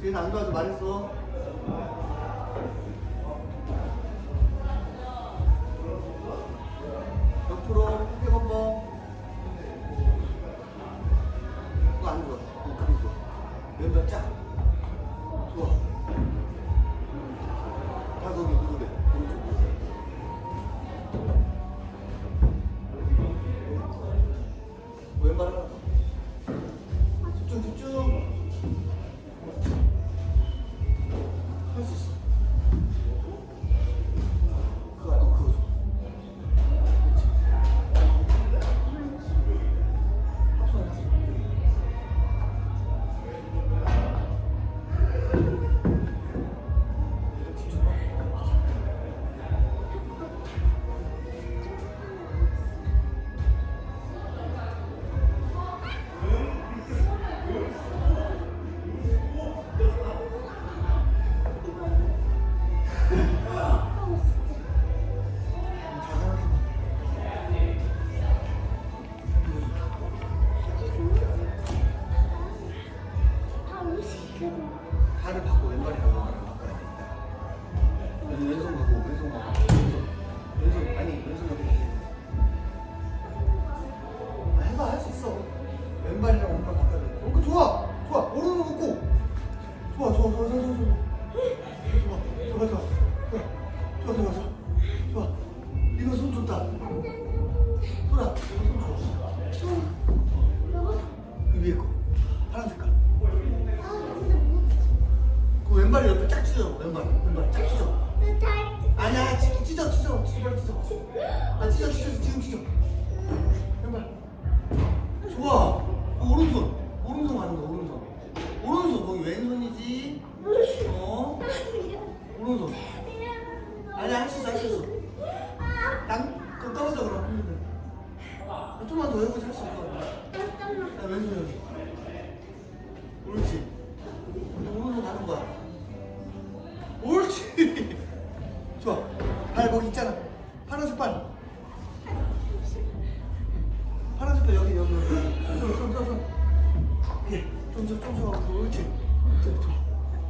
뒤에서 안 도와줘 말했어. 팔을 받고 왼발이라고 바꿔야 돼. 여기 왼손 가고 왼손 가고 왼손 왼손 아니 왼손 가고 아, 해봐 할 수 있어. 왼발이랑 오른발 바꿔야 돼. 오케이 좋아 좋아 오른손 놓고 좋아 좋아 좋아 좋아 좋아 좋아 좋아 좋아 좋아 좋아 좋아 좋아 좋아 이거 손 좋다. 소라 이거 손 좋아. 그 위에 거 파란 색깔. 왼발 옆에 쫙 찢어. 왼발 왼발 쫙 찢어. 아니야 찢- 찢어 찢어. 찢어 찢어. 아 찢어 찢어. 지금 찢어. 왼발. 좋아. 어, 오른손. 오른손 가는 거 오른손. 오른손 거기 왼손이지. 어? 오른손. 아니야 할 수 있어 할 수 있어. 난 그럼 떨어져 그럼 아, 좀만 더 해보자 할수 있어 나 왼손 여기 옳지 발 거기 있잖아. 파란색 발 파란색 발 여기 여기 여기. 좀좀좀좀 예, 좀좀좀 좀, 옳지? 좀, 좀.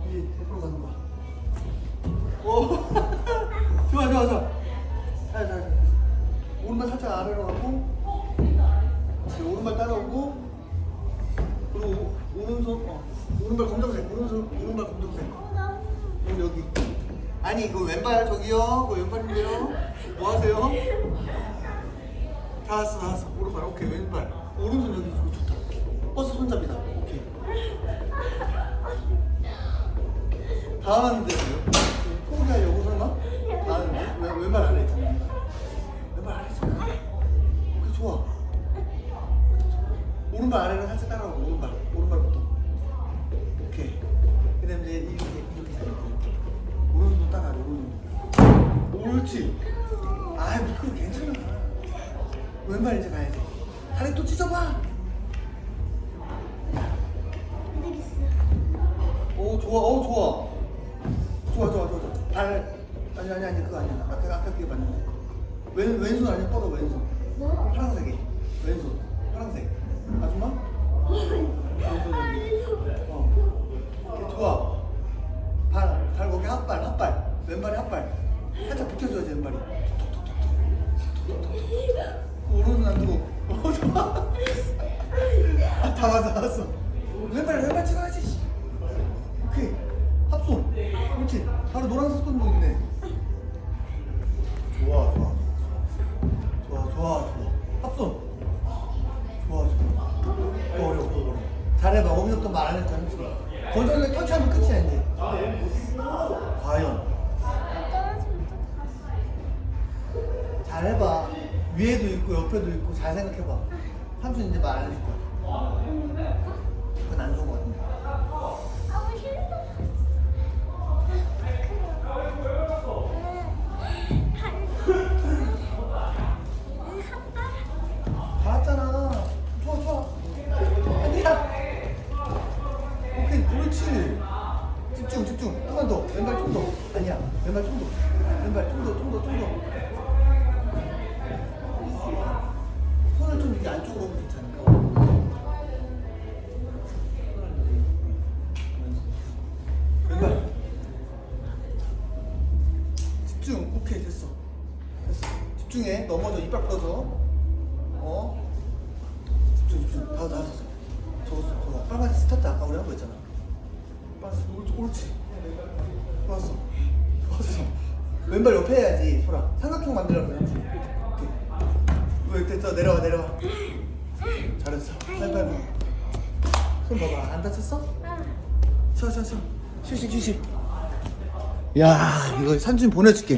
이게 옆으로 가는 거야. 오. 좋아 좋아 좋아. 잘 잘잘 오른발 살짝 아래로 가고 이제 오른발 따라오고 그리고 오- 오른손 어 오른발 검정색 오른손 오른발 검정색. 여기 아니 그 왼발 저기요? 그 왼발인데요 뭐 하세요? 다 왔어 다 왔어. 오른발 오케이 왼발. 오른손 여기 있고 좋다. 버스 손잡이다. 오케이. 다 왔는데 포 옳지. 아 미끄러 괜찮아. 왼발 이제 가야지. 다리 또 찢어봐. 오 좋아. 오 좋아. 좋아 좋아 좋아 발 아니 아니 아니 그거 아니야. 아까 아까 그게 맞는데. 왼 왼손 아니야? 뻗어 왼손. 파란색이 왼손. 파란색. 아줌마? 어. 좋아. 발, 발 거기 핫발 핫발. 왼발이 핫발 살짝 붙여줘야지 왼발이. 오른손 안 두고 어 좋아 아, 다 왔어 다 왔어 왼발 왼발 찍어야지 씨. 오케이. 합손 그렇지. 바로 노란색 손도 있네. 좋아 좋아. 좋아 좋아 좋아. 합손 좋아 좋아. 어, 어려워 어려워. 잘해봐. 거기서 또 말안 했잖아 거절에 터치하면 끝이야 이제 잘 해봐. 위에도 있고 옆에도 있고 잘 생각해봐. 삼촌 이제 말 안 해줄 거야. 그건 안 좋은 거 같은데. 다 왔잖아. 좋아 좋아 아니야. 오케이 그렇지. 집중 집중. 조금만 더. 왼발 좀 더. 아니야. 왼발 좀 더 집중. 오케이 됐어. 됐어. 집중해. 넘어져. 이빨 풀어서. 어? 집중 집중. 다다 했어. 저거 저거 빨간색 스타트 아까 우리 한 거 있잖아. 빨간색 옳지 옳지. 좋았어. 좋았어. 왼발 옆에 해야지 소라. 삼각형 만들라고 그랬지. 오케이. 왜 됐어 내려와 내려와. 잘했어. 빨리빨리 손 봐봐. 안 다쳤어? 쉬어 쉬어 쉬어 휴식 휴식 야 이거 산준 보내줄게